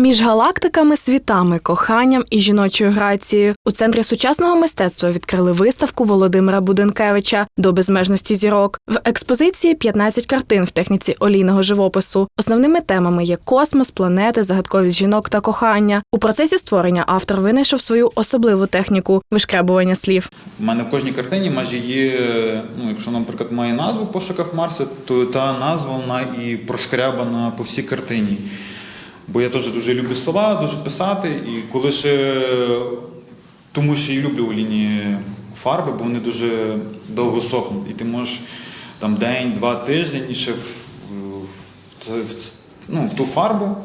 Між галактиками, світами, коханням і жіночою грацією у центрі сучасного мистецтва відкрили виставку Володимира Буденкевича до безмежності зірок. В експозиції 15 картин в техніці олійного живопису. Основними темами є космос, планети, загадковість жінок та кохання. У процесі створення автор винайшов свою особливу техніку вишкребування слів. У мене в кожній картині майже є, ну, якщо, наприклад, має назву пошуках Марса, то та назва вона і прошкрябана по всій картині. Бо я теж дуже люблю слова, дуже писати. І коли ще тому що я люблю олійні фарби, бо вони дуже довго сохнуть. І ти можеш там день, два тиждень і ще в, в, в, ну, в ту фарбу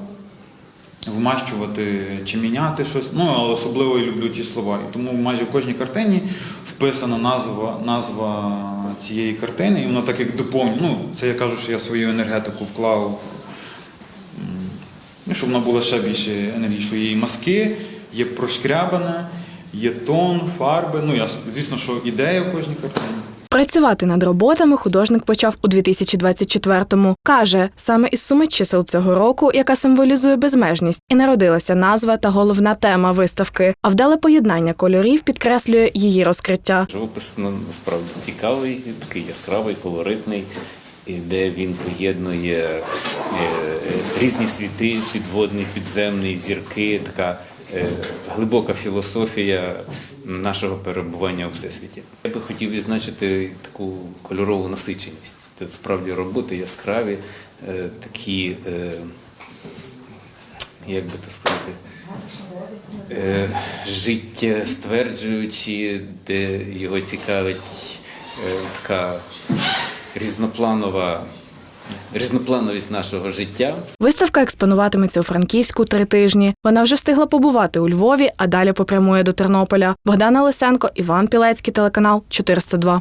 вмащувати чи міняти щось. Ну, але особливо я люблю ті слова. І тому майже в кожній картині вписана назва, назва цієї картини, і воно так як доповнює. Ну, це я кажу, що я свою енергетику вклав. Ну, щоб вона була ще більше енергії, що є і маски, є прошкрябане, є тон, фарби. Ну, я, звісно, що ідея в кожній картині. Працювати над роботами художник почав у 2024-му. Каже, саме із суми чисел цього року, яка символізує безмежність, і народилася назва та головна тема виставки. А вдале поєднання кольорів підкреслює її розкриття. Живопис ну, насправді цікавий, такий яскравий, колоритний, де він поєднує е, різні світи, підводний, підземний, зірки, така е, глибока філософія нашого перебування у всесвіті. Я би хотів відзначити таку кольорову насиченість. Це справді роботи яскраві, е, такі, як би то сказати, життя стверджуючи, де його цікавить така різнопланова, різноплановість нашого життя. Виставка експонуватиметься у Франківську три тижні. Вона вже встигла побувати у Львові, а далі попрямує до Тернополя. Богдана Лисенко, Іван Пілецький, телеканал 402.